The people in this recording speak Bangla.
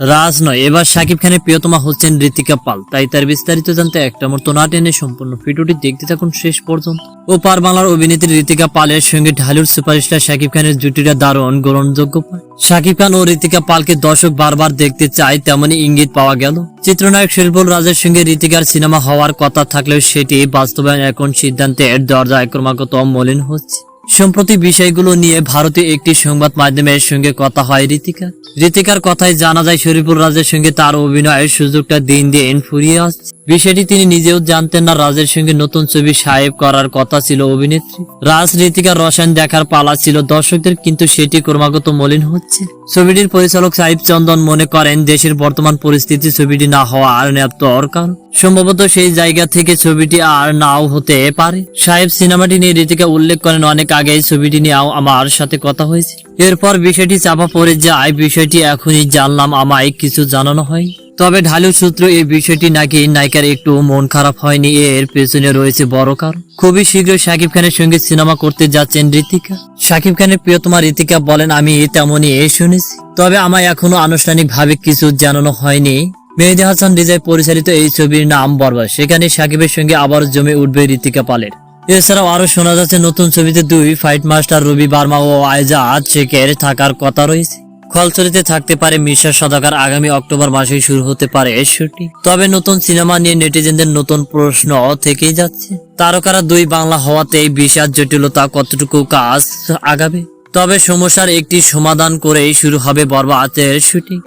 রাজ নয়। এবার শাকিব খানের প্রিয়তমা হচ্ছেন ঋতিকা পাল। তাই তার বিস্তারিত জানতে একটা মতো না টেনে সম্পূর্ণ ভিডিওটি দেখতে থাকুন শেষ পর্যন্ত। ও পার বাংলার অভিনেত্রী ঋতিকা পালের সঙ্গে ঢালিউড সুপারস্টার শাকিব খানের জুটিটা দারুণ গ্রহণযোগ্য শাকিব খান ও ঋতিকা পালকে দর্শক বারবার দেখতে চায়, তেমনই ইঙ্গিত পাওয়া গেল। চিত্রনায়ক শিল্পুল রাজের সঙ্গে ঋতিকার সিনেমা হওয়ার কথা থাকলেও সেটি বাস্তবায়ন এখন সিদ্ধান্তের দরজায় ক্রমাগত মলিন হচ্ছে। সম্প্রতি বিষয়গুলো নিয়ে ভারতে একটি সংবাদ মাধ্যমের সঙ্গে কথা হয় ঋতিকা ঋতিকার কথায় জানা যায়, শরীফুল রাজের সঙ্গে তার অভিনয়ের সুযোগটা দিন দিন ফুরিয়ে আসছে। বিষয়টি তিনি নিজেও জানতেন না। রাজের সঙ্গে নতুন ছবি সাহেব করার কথা ছিল অভিনেত্রী। রাজ ঋতিকার রসায়ন দেখার পালা ছিল দর্শকদের, কিন্তু সেটি ক্রমাগত মলিন হচ্ছে। ছবিটির পরিচালক সাহিব চন্দন মনে করেন, দেশের বর্তমান পরিস্থিতি ছবিটি না হওয়া আর দরকার। সম্ভবত সেই জায়গা থেকে ছবিটি আর নাও হতে পারে। সাহেব সিনেমাটি নিয়ে ঋতিকা উল্লেখ করেন, অনেক আগে ছবিটি নিয়েও আমার সাথে কথা হয়েছে এরপর বিষয়টি চাপা পড়ে যায়, বিষয়টি এখনই জানলাম, আমায় কিছু জানানো হয় তবে ঢালু সূত্র এই বিষয়টি নাকি নায়িকার একটু মন খারাপ হয়নি, এর পেছনে রয়েছে বড় কারণ। খুবই শীঘ্রই শাকিব খানের সঙ্গে সিনেমা করতে যাচ্ছেন ঋতিকা। শাকিব খানের প্রিয়তমা ঋতিকা বলেন, আমি তেমনই এ শুনেছি। তবে আমায় এখনও আনুষ্ঠানিকভাবে কিছু জানানো হয়নি। মেহেদি হাসান রিজাই পরিচালিত এই ছবির নাম বরবাদ। সেখানে শাকিবের সঙ্গে আবার জমে উঠবে ঋতিকা পালের। এছাড়াও আরও শোনা যাচ্ছে, নতুন ছবিতে দুই ফাইট মাস্টার রবি বার্মা ও আয়জাদ শেখের থাকার কথা রয়েছে। খলচরিতে থাকতে পারে মিশা সদাকার আগামী অক্টোবর মাসেই শুরু হতে পারে এর শুটিং তবে নতুন সিনেমা নিয়ে নেটিজেনদের নতুন প্রশ্ন থেকেই যাচ্ছে। তারকারা দুই বাংলা হওয়াতেই বিশাল জটিলতা কতটুকু কাজ আগাবে? তবে সমস্যার একটি সমাধান করেই শুরু হবে বরবাদের শুটিং